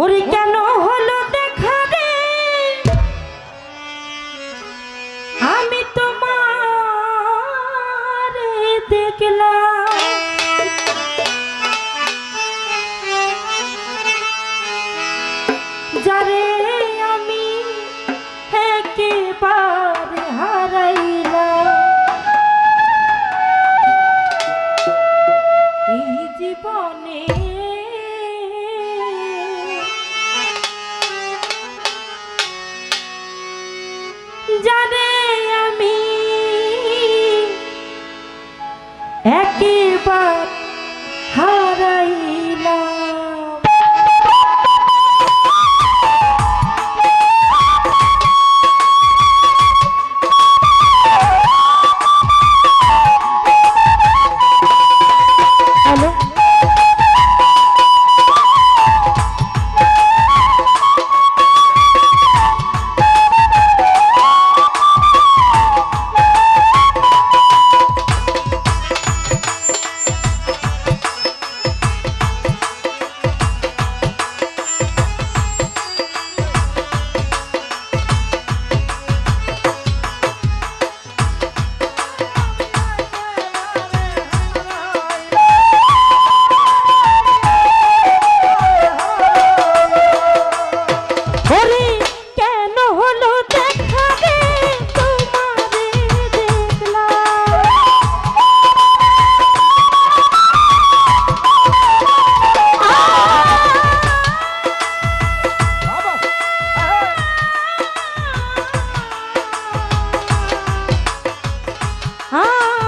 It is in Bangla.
ওরে কেন আমি তোমার দেখলাম। যারে জানে 啊。